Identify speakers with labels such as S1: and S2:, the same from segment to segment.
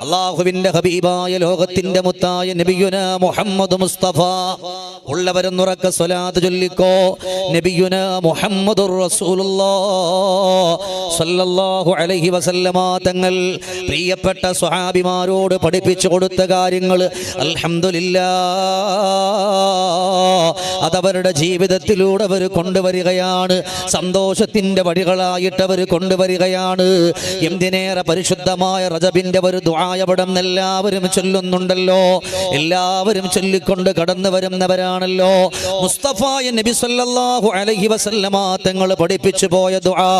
S1: അള്ളാഹുവിന്റെ ഹബീബായ ലോകത്തിന്റെ മുത്തായ നബിയുന മുഹമ്മദ് മുസ്തഫ. ഉള്ളവരെന്നുറക്ക സ്വലാത്ത് ചൊല്ലിക്കോ. നബിയുന മുഹമ്മദ് സല്ലല്ലാഹു അലൈഹി വസല്ലമ തങ്ങൾ പ്രിയപ്പെട്ട സ്വഹാബിമാരോട് പഠിപ്പിച്ചു കൊടുത്ത കാര്യങ്ങൾ അൽഹംദുലില്ലാ അതവരുടെ ജീവിതത്തിലൂടെ അവർ കൊണ്ടുവരികയാണ്. സന്തോഷത്തിന്റെ വഴികളായിട്ട് അവർ കൊണ്ടുവരികയാണ്. എന്തിനേറെ പരിശുദ്ധമായ റജബിന്റെ ഒരു ദ്വായപടം എല്ലാവരും ചൊല്ലുന്നുണ്ടല്ലോ. എല്ലാവരും ചൊല്ലിക്കൊണ്ട് കടന്നു വരുന്നവരാണല്ലോ. മുസ്തഫായ നബി സല്ലല്ലാഹു അലൈഹി വസല്ലമ തങ്ങൾ പഠിപ്പിച്ചു പോയ ദുആ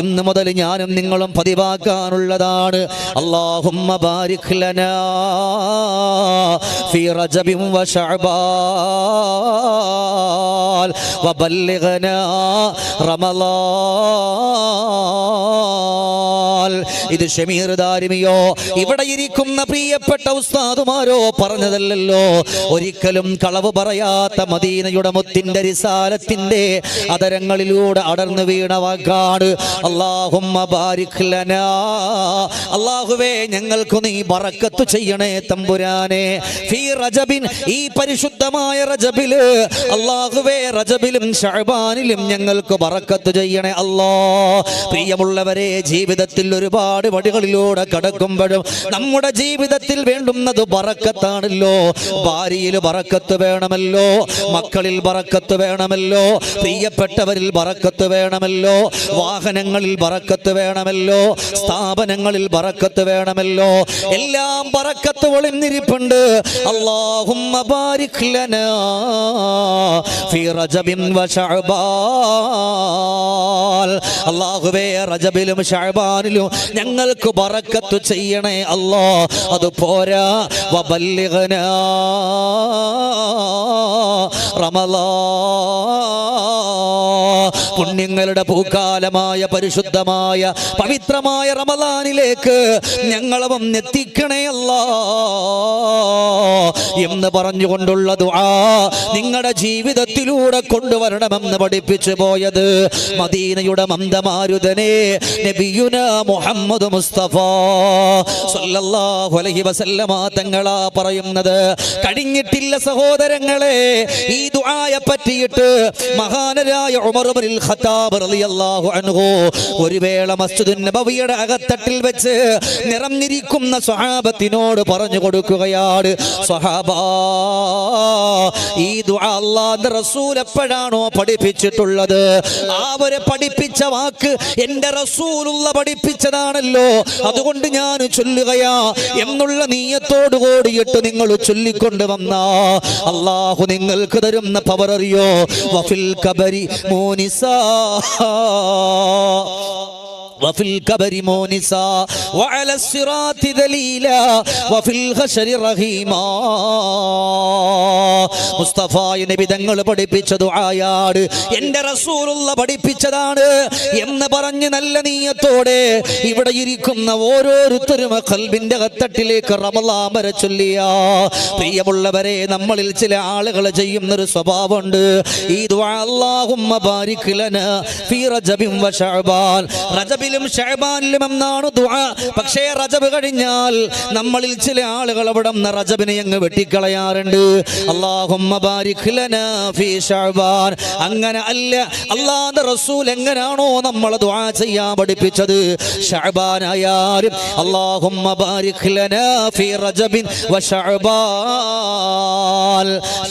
S1: ഇന്ന് മുതൽ ഞാനും നിങ്ങളും പതിവാക്കാനുള്ളതാണ്. അല്ലാഹുമ്മ ബാരിക് ലനാ ഫീ റജബിൻ വ ശഅബാൻ വബല്ലിഗ്നാ റമളാൻ. ഇത് ഷമീർ ദാരിമിയോ. ഇവിടെ ഇരിക്കുന്ന പ്രിയപ്പെട്ട ഉസ്താദുമാരോ പറഞ്ഞതല്ലല്ലോ. ഒരിക്കലും കളവ് പറയാത്ത മദീനയുടെ മുത്തിന്റെ റിസാലത്തിന്റെ അതരങ്ങളിലൂടെ അടർന്നു വീണ വാക്കാണ് അല്ലാഹുമ്മ ബാരിക് ലനാ. അല്ലാഹുവേ ഞങ്ങൾക്ക് നീ ബറക്കത്ത് ചെയ്യണേ തമ്പുരാനെ. ഫീ റജബിൻ ഈ പരിശുദ്ധമായ റജബിൽ. അല്ലാഹുവേ റജബിലും ഷഅബാനിലും ഞങ്ങൾക്ക് ബറക്കത്ത് ചെയ്യണേ അല്ലോ. പ്രിയമുള്ളവരെ ജീവിതത്തിൽ ഒരുപാട് വടികളിലൂടെ കടക്കുമ്പോഴും നമ്മുടെ ജീവിതത്തിൽ വേണ്ടുന്നത് ബറക്കത്താണല്ലോ ഭാര്യയിൽ ബറക്കത്ത് വേണമല്ലോ. മക്കളിൽ ബറക്കത്ത് വേണമല്ലോ. പ്രിയപ്പെട്ടവരിൽ ബറക്കത്ത് വേണമല്ലോ. വാഹനങ്ങളിൽ ബറക്കത്ത് വേണമല്ലോ. സ്ഥാപനങ്ങളിൽ ബറക്കത്ത് വേണമല്ലോ. എല്ലാം ബറക്കത്ത് ഒളിഞ്ഞിരിപ്പുണ്ട്. അല്ലാഹുമ്മ ബാരിക് ഫീ റജബിൻ റജബിലും ശഅബാനിലും ഞങ്ങൾക്ക് ബറക്കത്ത് ചെയ്യണേ അല്ലോ. അത് പോരാ. വബല്ലിഗ്നാ. പുണ്യങ്ങളുടെ പൂക്കാലമായ പരിശുദ്ധമായ പവിത്രമായ റമദാനിലേക്ക് എത്തിക്കണേ അല്ലാ. എന്ന് പറഞ്ഞുകൊണ്ടുള്ള ദുആ നിങ്ങളുടെ ജീവിതത്തിലൂടെ കൊണ്ടുവരണമെന്ന് പഠിപ്പിച്ചു പോയത് മദീനയുടെ മന്ദമാരുതനെ. നബിയുന മുഹമ്മദ് മുസ്തഫ സല്ലല്ലാഹു അലൈഹി വസല്ലമ തങ്ങളാ പറയുന്നത്. കഴിഞ്ഞിട്ടില്ല സഹോദരങ്ങളെ ഈ ദുആയെ പറ്റിയിട്ട് മഹാനരായ ഉമർ ഇബ്നുൽ ഖത്താബ് റളിയല്ലാഹു അൻഹു ഒരു വേള മസ്ജിദുൻ നബവിയുടെ അകത്തട്ടിൽ വെച്ച് നിറഞ്ഞിരിക്കുന്ന സ്വഹാബത്തിനോട് പറഞ്ഞു കൊടുക്കുകയാണ്. സ്വഹാബ ഈ ദുആ അല്ലാഹുവിന്റെ റസൂൽ എപ്പോഴാണോ പഠിപ്പിച്ചിട്ടുള്ളത്? അവരെ പഠിപ്പിച്ച വാക്ക് എന്റെ റസൂലുള്ള പഠിപ്പിച്ചതാണല്ലോ അതുകൊണ്ട് ഞാൻ ചൊല്ലുകയാ. എന്നുള്ള നീയത്തോടു കൂടിയിട്ട് നിങ്ങൾ ചൊല്ലിക്കൊണ്ട് വന്ന. അള്ളാഹു നിങ്ങൾക്ക് തരുന്ന പവർ അറിയോ? വഫിൽ കബരി മോനിസാ. وفي الكبر مونسا وعلى الصراط ذليلا وفي الغشر رحيما മുസ്തഫായ നബി തങ്ങൾ പഠിപ്പിച്ച ദുആയാണ് എൻ്റെ റസൂലുള്ള പഠിപ്പിച്ചതാണ് എന്ന് പറഞ്ഞ് നല്ല നീയത്തോടെ ഇവിടെ ഇരിക്കുന്ന ഓരോരുത്തരും കൽബിന്റെ കത്തട്ടിലേക്ക് റമലാൻ വരെ ചൊല്ലിയ പ്രിയമുള്ളവരെ നമ്മളിൽ ചില ആളുകൾ ചെയ്യുന്ന ഒരു സ്വഭാവമുണ്ട് ഈ ദുആ അല്ലാഹുമ്മ ബാരിക് ലനാ ഫീ റജബിൻ വ ശഅബാൻ റജബിലും ഷഅബാനിലും എന്നാണ് ദുആ. പക്ഷേ റജബ് കഴിഞ്ഞാൽ നമ്മളിൽ ചില ആളുകൾ അവിടെ നിന്ന് റജബിനെ അങ്ങ് വെട്ടിക്കളയാറുണ്ട്. അല്ലാഹുമ്മ ബാരിക് ലനാ ഫീ ശഅബാൻ അങ്ങനെ അല്ല അല്ലാഹുവിന്റെ റസൂൽ എങ്ങനാണോ നമ്മൾ ദുആ ചെയ്യാൻ പഠിപ്പിച്ചത്. ഷഅബാൻ ആയാലും അല്ലാഹുമ്മ ബാരിക് ലനാ ഫീ റജബിൻ വ ശഅബാൻ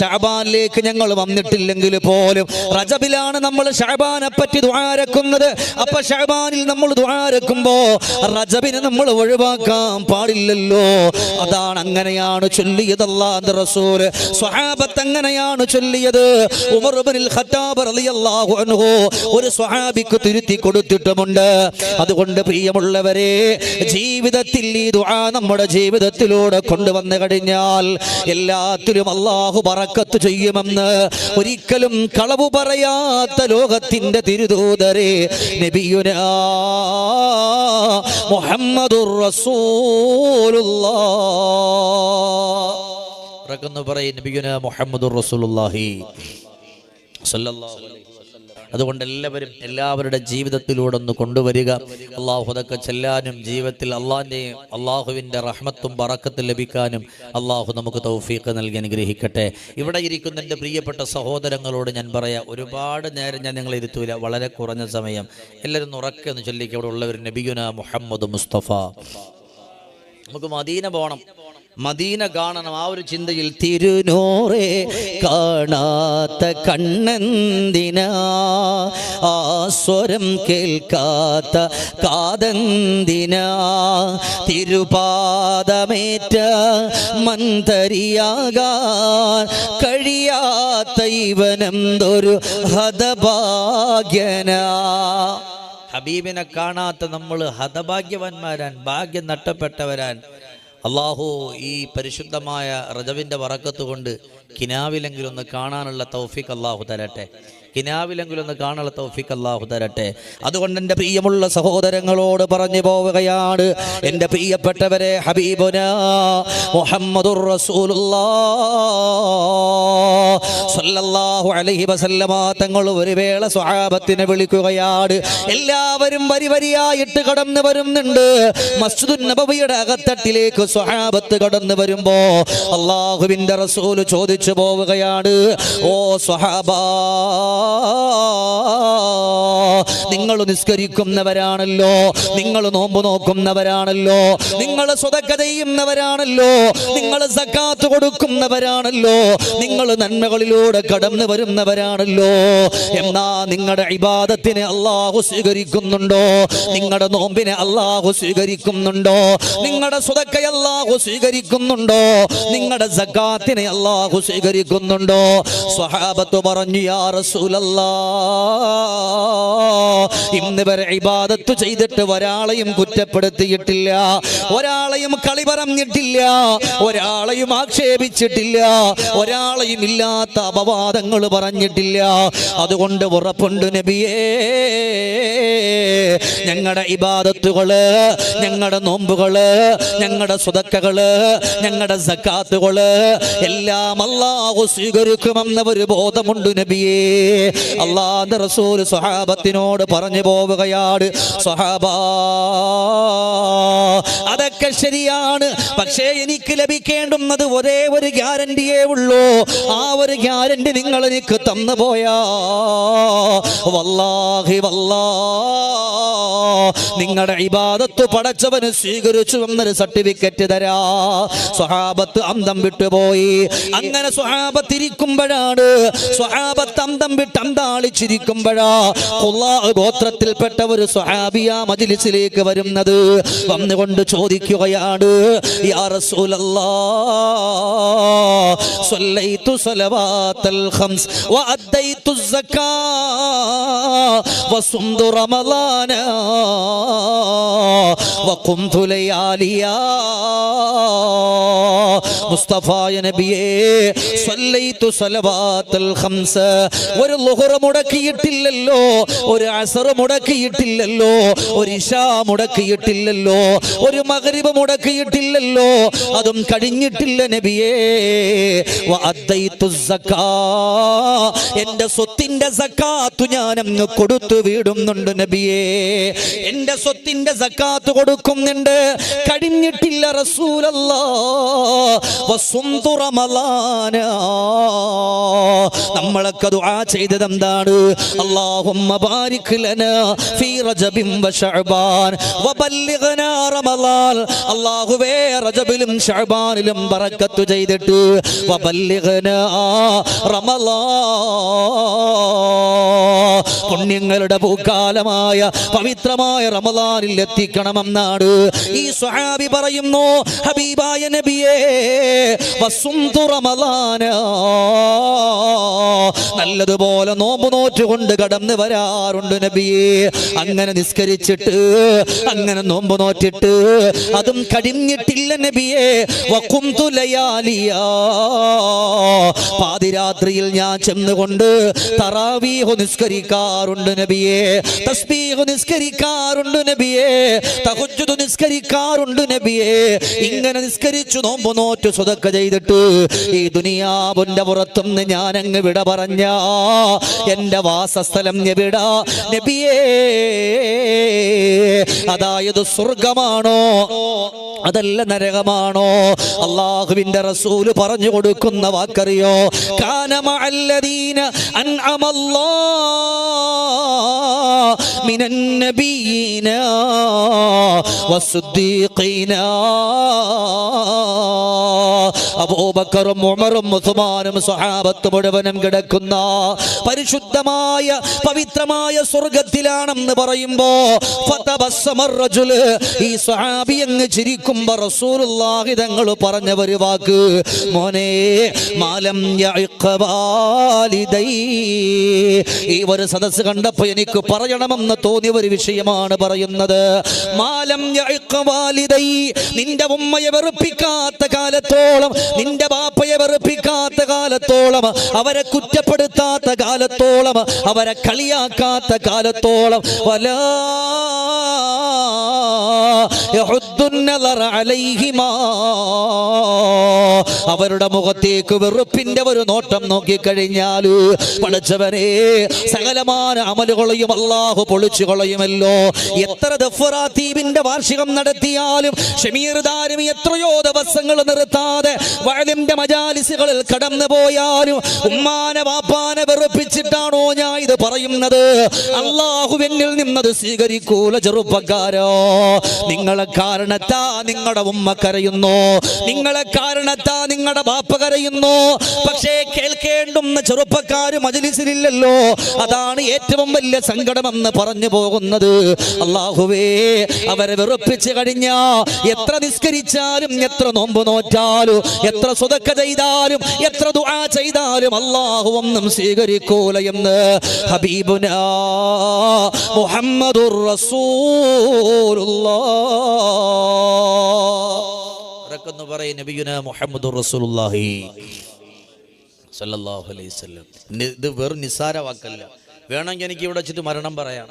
S1: ഷഅബാനിലേക്ക് ഞങ്ങൾ വന്നിട്ടില്ലെങ്കിൽ പോലും റജബിലാണ് നമ്മൾ ഷഅബാനെ പറ്റി ദുആരക്കുന്നത് അപ്പൊ ഷഅബാനിൽ നമ്മൾ ദുആരക്കുമ്പോ റജബിനെ നമ്മൾ ഒഴിവാക്കാൻ പാടില്ലല്ലോ. അതാണ് അങ്ങനെയാണ് ചൊല്ലിയത് റസൂൽ സ്വഹാബത്ത് അങ്ങനെയാണ് ചൊല്ലിയത്. ഖത്താബ് റളിയല്ലാഹു അൻഹു ഒരു സ്വഹാബിക്ക് തിരുത്തി കൊടുത്തിട്ടുമുണ്ട്. അതുകൊണ്ട് പ്രിയമുള്ളവരെ ജീവിതത്തിൽ ഈ ദുആ നമ്മുടെ ജീവിതത്തിലൂടെ കൊണ്ടുവന്നു കഴിഞ്ഞാൽ എല്ലാത്തിലും അള്ളാഹു പറക്കത്ത് ചെയ്യുമെന്ന് ഒരിക്കലും കളവ് പറയാത്ത ലോകത്തിന്റെ തിരുദൂതരെ നബിയുനാ മുഹമ്മദുർ റസൂലുള്ളാഹ്. പറയും നബിയുന മുഹമ്മദുർ റസൂലുള്ളാഹി. സല്ലല്ലാഹു അതുകൊണ്ട് എല്ലാവരും എല്ലാവരുടെ ജീവിതത്തിലൂടെ ഒന്ന് കൊണ്ടുവരിക അള്ളാഹുതൊക്കെ ചെല്ലാനും ജീവിതത്തിൽ അള്ളാഹിന്റെയും അള്ളാഹുവിന്റെ റഹ്മത്തും പറക്കത്തും ലഭിക്കാനും അള്ളാഹു നമുക്ക് തൗഫീഖ് നൽകി അനുഗ്രഹിക്കട്ടെ. ഇവിടെ ഇരിക്കുന്ന എന്റെ പ്രിയപ്പെട്ട സഹോദരങ്ങളോട് ഞാൻ പറയാം ഒരുപാട് നേരം ഞാൻ നിങ്ങളെ ഇരുത്തൂല വളരെ കുറഞ്ഞ സമയം. എല്ലാവരും ഉറക്കെ ഒന്ന് ചൊല്ലിക്കുക അവിടെ ഉള്ളവർ നബിയുന മുഹമ്മദ് മുസ്തഫ. നമുക്ക് മദീന പോകണം മദീന കാണണം. ആ ഒരു ചിന്തയിൽ തിരുനൂറേ കാണാത്ത കണ്ണെന്തിനാ? ആ സ്വരം കേൾക്കാത്ത കാതന്തിനാ? തിരുപാദമേറ്റ മന്ദരിയാകാൻ കഴിയാത്ത ഇവനെന്തൊരു ഹതഭാഗ്യനാ? ഹബീബിനെ കാണാത്ത നമ്മൾ ഹതഭാഗ്യവാന്മാരാൻ ഭാഗ്യം നഷ്ടപ്പെട്ടവരാൻ അള്ളാഹു ഈ പരിശുദ്ധമായ റജവിന്റെ വറക്കത്തുകൊണ്ട് കിനാവിലെങ്കിലൊന്ന് കാണാനുള്ള തൗഫിക്ക് അള്ളാഹു തരട്ടെ. കിനാവിലെങ്കിലും ഒന്ന് കാണാനുള്ള തൗഫിക്ക് അള്ളാഹു തരട്ടെ. അതുകൊണ്ട് എന്റെ പ്രിയമുള്ള സഹോദരങ്ങളോട് പറഞ്ഞു പോവുകയാണ്. എന്റെ പ്രിയപ്പെട്ടവരെ ഹബീബുന മുഹമ്മദുർ റസൂലുള്ളാഹു അലൈഹി വസല്ലമ തങ്ങൾ ഒരു വേള സ്വഹാബത്തിനെ വിളിക്കുകയാണ്. എല്ലാവരും വരി വരിയായിട്ട് കടന്നു വരുന്നുണ്ട്. മസ്ജിദുൻ നബവിയുടെ അകത്തട്ടിലേക്ക് സ്വഹാബത്ത് കടന്നു വരുമ്പോ അള്ളാഹുവിന്റെ റസൂൽ ചോദിച്ചു പോവുകയാണ്. ഓ സ്വഹാബാ നിങ്ങൾ നിസ്കരിക്കുന്നവരാണല്ലോ. നിങ്ങൾ നോമ്പ് നോക്കുന്നവരാണല്ലോ. നിങ്ങൾ സ്വതക്ക ചെയ്യുന്നവരാണല്ലോ. നിങ്ങൾ സക്കാത്ത് കൊടുക്കുന്നവരാണല്ലോ. നിങ്ങൾ നന്മകളിലൂടെ കടന്നു വരുന്നവരാണല്ലോ. എന്നാ നിങ്ങളുടെ ഇബാദത്തിനെ അള്ളാഹു സ്വീകരിക്കുന്നുണ്ടോ? നിങ്ങളുടെ നോമ്പിനെ അള്ളാഹു സ്വീകരിക്കുന്നുണ്ടോ? നിങ്ങളുടെ സ്വതക്ക അള്ളാഹു സ്വീകരിക്കുന്നുണ്ടോ? നിങ്ങളുടെ സക്കാത്തിനെ അള്ളാഹു സ്വീകരിക്കുന്നുണ്ടോ? സ്വഹാബത്ത് പറഞ്ഞു യാ റസൂലല്ലാ ഇന്ന് വരെ ഇബാദത്ത് ചെയ്തിട്ട് ഒരാളെയും കുറ്റപ്പെടുത്തിയിട്ടില്ല. ഒരാളെയും കളി പറഞ്ഞിട്ടില്ല. ഒരാളെയും ആക്ഷേപിച്ചിട്ടില്ല. ഒരാളെയും ഇല്ലാത്ത അപവാദങ്ങൾ പറഞ്ഞിട്ടില്ല. അതുകൊണ്ട് ഉറപ്പുണ്ട് നബിയേ. ഞങ്ങളുടെ ഇബാദത്തുകൾ ഞങ്ങളുടെ നോമ്പുകൾ ഞങ്ങളുടെ സുതക്കകൾ ഞങ്ങളുടെ സക്കാത്തുകൾ എല്ലാം അല്ലാഹു സ്വീകരിക്കുമെന്ന ഒരു ബോധമുണ്ട് നബിയേ. അള്ളാന്റെ റസൂൽ സ്വഹാബത്തിനോട് പറഞ്ഞു പോവുകയാണ്. സ്വഹാബാ അതൊക്കെ ശരിയാണ്. പക്ഷേ എനിക്ക് ലഭിക്കേണ്ടുന്നത് ഒരേ ഒരു ഗ്യാരണ്ടിയേ ഉള്ളൂ. ആ ഒരു ഗ്യാരണ്ടി നിങ്ങൾ എനിക്ക് തന്നു പോയാ. വല്ലാഹി വല്ലാ. നിങ്ങളുടെ ഇബാദത്ത് പടച്ചവന് സ്വീകരിച്ചു എന്നൊരു സർട്ടിഫിക്കറ്റ് തരാ. സ്വഹാബത്ത് അന്തം വിട്ടുപോയി. അങ്ങനെ സ്വഹാബത്ത് ഇരിക്കുമ്പോഴാണ് സ്വഹാബത്ത് അന്തം വിട്ട് ഗോത്രത്തിൽപ്പെട്ട ഒരു സ്വഹാബിയ മജിലിസിലേക്ക് വരുന്നത്. വന്നുകൊണ്ട് ചോദിക്കുകയാണ് മുസ്തഫായ നബിയേ സല്ലൈതു സലവാത്തുൽ ഖംസ. ഒരു ളുഹർ മുടക്കിയിട്ടില്ലല്ലോ ഒരു അസർ മുടക്കിയിട്ടില്ലല്ലോ ഒരു ഇശാ മുടക്കിയിട്ടില്ലല്ലോ ഒരു മഗ്രിബ് മുടക്കിയിട്ടില്ലല്ലോ അതും കഴിഞ്ഞിട്ടില്ല നബിയേ. എന്റെ സ്വത്തിന്റെ സക്കാത്തു ഞാൻ അങ്ങ് കൊടുത്തു വീടുന്നുണ്ട് നബിയേ. എന്റെ സ്വത്തിന്റെ സക്കാത്ത് കൊടുക്കുന്നുണ്ട്. കഴിഞ്ഞിട്ടില്ല റസൂലല്ലാ. നമ്മളൊക്കെ ദുആ ചെയ്തത് എന്താണ് ലനാ ഫീ റജബിൻ വശഅബാൻ വബല്ലിഗ്നാ അല്ലാഹുവേ റജബിലും ശഅബാനിലും ചെയ്തിട്ട് വബല്ലിഗ്നാ പുണ്യങ്ങളുടെ പൂക്കാലമായ പവിത്രമായ റമളാനിൽ എത്തിക്കണമെന്നാണ് ഈ സ്വഹാബി പറയുന്നു. ഹബീബായ നബിയേ വസുന്തു റമളാന നല്ലതുപോലെ നോമ്പ് നോറ്റുകൊണ്ട് കടന്നു വരാറുണ്ട് നബിയേ. അങ്ങനെ നിസ്കരിച്ചിട്ട് അങ്ങനെ നോമ്പ് നോറ്റിട്ട് അതും കടിഞ്ഞിട്ടില്ല നബിയേ. വഖുംതു ലയാലിയാ. പാതിരാത്രിയിൽ ഞാൻ ചെന്നുകൊണ്ട് തറാവീഹു നിസ്കരിക്കാറുണ്ട് നബിയേ. തസ്ബീഹു നിസ്കരിക്കാറുണ്ട് നബിയേ. തഹജ്ജുദ് നിസ്കരിക്കാറുണ്ട് നബിയേ. ഇങ്ങനെ നിസ്കരിച്ചു നോമ്പ് നോറ്റു സ്വതക്ക ചെയ്തിട്ട് ഈ ദുനിയാവിന്റെ പുറത്തുനിന്ന് ഞാൻ വിട പറഞ്ഞ എന്റെ വാസസ്ഥലം എവിടാ നബിയേ? അതായത് സ്വർഗമാണോ? അതല്ല നരകമാണോ? അള്ളാഹുവിന്റെ റസൂൽ പറഞ്ഞു കൊടുക്കുന്ന വാക്കറിയോ വസ്സുദ്ദീഖീന അബൂബക്കറും ഉമറും ഉസ്മാനും സ്വഹാബത്ത് മുഴുവനും കിടക്കുന്ന പരിശുദ്ധമായ പവിത്രമായ സ്വർഗത്തിലാണെന്ന് പറയുമ്പോ ഈ സ്വഹാബി അങ്ങ് ചിരിക്കുമ്പോ റസൂലുള്ളാഹി തങ്ങൾ പറഞ്ഞ ഒരു വാക്ക് മോനെ മാലം ഈ ഒരു സദസ്സ് കണ്ടപ്പോ എനിക്ക് പറയണമെന്ന് തോന്നിയ ഒരു വിഷയമാണ് പറയുന്നത്. മാലം നിന്റെ ഉമ്മയെ വെറുപ്പിക്കാത്ത കാലത്തോളം കാലത്തോളം നിന്റെ ബാപ്പയെ വെറുപ്പിക്കാത്ത കാലത്തോളം അവരെ കുറ്റപ്പെടുത്താത്ത കാലത്തോളം അവരെ കളിയാക്കാത്ത കാലത്തോളം. വല അവരുടെ മുഖത്തേക്ക് വെറുപ്പിന്റെ ഒരു നോട്ടം നോക്കിക്കഴിഞ്ഞാൽ പഠിച്ചവനെ സകലമാന അമലുകളെയും അള്ളാഹു പൊളിച്ചു കളയുമല്ലോ. എത്ര ദഫറാ ദ്വീപിന്റെ വാർഷികം നടത്തിയാലും ഷമീർ ദാരും എത്രയോ ദിവസങ്ങൾ നിർത്താതെ വയലിന്റെ മജാലിസുകളിൽ കടന്നു പോയാലും ഉമ്മാനെ വാപ്പാനെ വെറുപ്പിച്ചിട്ടാണോ ഞാൻ ഇത് പറയുന്നത്? അള്ളാഹുവിനിൽ നിന്നത് സ്വീകരിക്കൂല ചെറുപ്പക്കാരോ. നിങ്ങളെ കാരണത്താ നിങ്ങളുടെ ഉമ്മ കരയുന്നു. നിങ്ങളെ കാരണത്താ നിങ്ങളുടെ ബാപ്പ കരയുന്നു. പക്ഷേ കേൾക്കേണ്ടുന്ന ചെറുപ്പക്കാര് മജലിസിലില്ലല്ലോ. അതാണ് ഏറ്റവും വലിയ സങ്കടമെന്ന് പറഞ്ഞു പോകുന്നത്. അള്ളാഹുവേ അവരെ വെറുപ്പിച്ച് കഴിഞ്ഞ എത്ര നിസ്കരിച്ചാലും എത്ര നോമ്പ് നോറ്റാലും എത്ര സ്വതക്ക ചെയ്താലും എത്ര ദുആ ചെയ്താലും അള്ളാഹു ഒന്നും സ്വീകരിക്കൂല എന്ന്. ഹബീബുന മുഹമ്മദുർ റസൂലുള്ളാഹ്. പറയും നബിയുന മുഹമ്മദുർ റസൂലുള്ളാഹി. സല്ലല്ലാഹു അലൈഹി വസല്ലം. ഇത് വെറും നിസാര വാക്കല്ല. വേണമെങ്കിൽ എനിക്ക് ഇവിടെ വെച്ചിട്ട് മരണം പറയാം.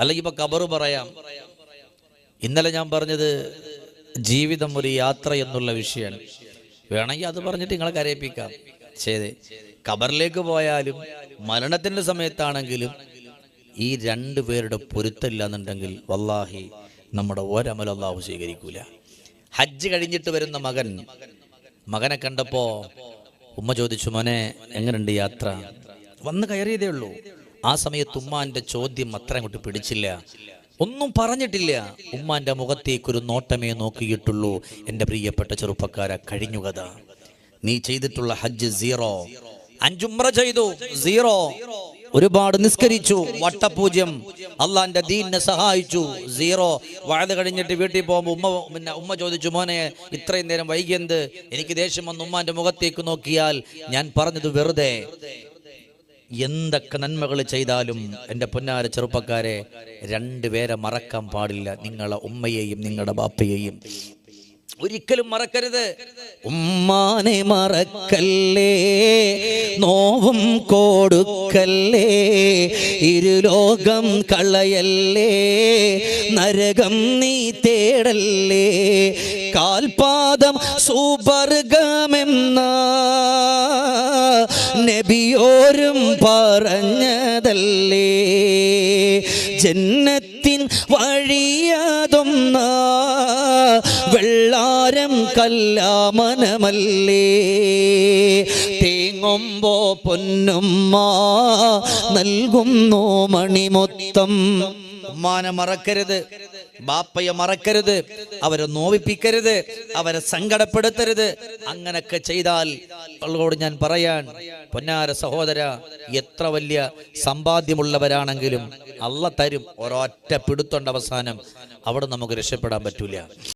S1: അല്ലെങ്കിൽ ഇപ്പൊ കബറ് പറയാം. ഇന്നലെ ഞാൻ പറഞ്ഞത് ജീവിതം ഒരു യാത്ര എന്നുള്ള വിഷയമാണ്. വേണമെങ്കിൽ അത് പറഞ്ഞിട്ട് നിങ്ങളെ കരയിപ്പിക്കാം. ശരി. കബറിലേക്ക് പോയാലും മരണത്തിന്റെ സമയത്താണെങ്കിലും ഈ രണ്ടു പേരുടെ പൊരുത്തമില്ല എന്നുണ്ടെങ്കിൽ വല്ലാഹി നമ്മുടെ ഒരമൽ അള്ളാഹു സ്വീകരിക്കൂല. ഹജ്ജ് കഴിഞ്ഞിട്ട് വരുന്ന മകൻ മകനെ കണ്ടപ്പോ ഉമ്മ ചോദിച്ചു മോനെ എങ്ങനെയുണ്ട് യാത്ര? വന്ന് കയറിയതേ ഉള്ളൂ. ആ സമയത്ത് ഉമ്മാന്റെ ചോദ്യം അത്ര അങ്ങോട്ട് പിടിച്ചില്ല. ഒന്നും പറഞ്ഞിട്ടില്ല. ഉമ്മാന്റെ മുഖത്തേക്കൊരു നോട്ടമേ നോക്കിയിട്ടുള്ളൂ. എന്റെ പ്രിയപ്പെട്ട ചെറുപ്പക്കാര കഴിഞ്ഞു കഥ. നീ ചെയ്തിട്ടുള്ള ഹജ്ജ് സീറോ. അഞ്ചുമ്ര ചെയ്തു സീറോ. ഒരുപാട് നിസ്കരിച്ചു വട്ടപൂജ്യം. അള്ളാന്റെ ദീനിനെ സഹായിച്ചു സീറോ. വയത് കഴിഞ്ഞിട്ട് വീട്ടിൽ പോകുമ്പോൾ ഉമ്മ പിന്നെ ഉമ്മ ചോദിച്ചു മോനെ ഇത്രയും നേരം വൈകിയെന്ത്? എനിക്ക് ദേഷ്യം വന്ന് ഉമ്മാന്റെ മുഖത്തേക്ക് നോക്കിയാൽ ഞാൻ പറഞ്ഞത് വെറുതെ. എന്തൊക്കെ നന്മകൾ ചെയ്താലും എന്റെ പൊന്നാര ചെറുപ്പക്കാരെ രണ്ടുപേരെ മറക്കാൻ പാടില്ല. നിങ്ങളെ ഉമ്മയെയും നിങ്ങളുടെ ബാപ്പയെയും. ഒരിക്കലും മറക്കരുത്. ഉമ്മാനെ മറക്കല്ലേ? നോവും കൊടുക്കല്ലേ? ഇരുലോകം കളയല്ലേ? നരകം നീ തേടല്ലേ? കാൽപാദം സുവർഗമെന്ന നബിയോരും പറഞ്ഞതല്ലേ? ജന്നത്തിൻ വഴിയാതൊന്ന? വെള്ളാരം കല്ലാമനമല്ലേ? തേങ്ങുമ്പോ പൊന്നുമ്മ നൽകുന്നു മണിമൊത്തം. ഉമ്മാനെ മറക്കരുത്. ബാപ്പയെ മറക്കരുത് അവരെ നോവിപ്പിക്കരുത് അവരെ സങ്കടപ്പെടുത്തരുത്. അങ്ങനൊക്കെ ചെയ്താൽ അവളോട് ഞാൻ പറയാൻ പൊന്നാര സഹോദര എത്ര വലിയ സമ്പാദ്യമുള്ളവരാണെങ്കിലും അള്ള തരും ഒരൊറ്റ പിടുത്തൊണ്ട് അവസാനം. അവിടെ നമുക്ക് രക്ഷപ്പെടാൻ പറ്റൂല.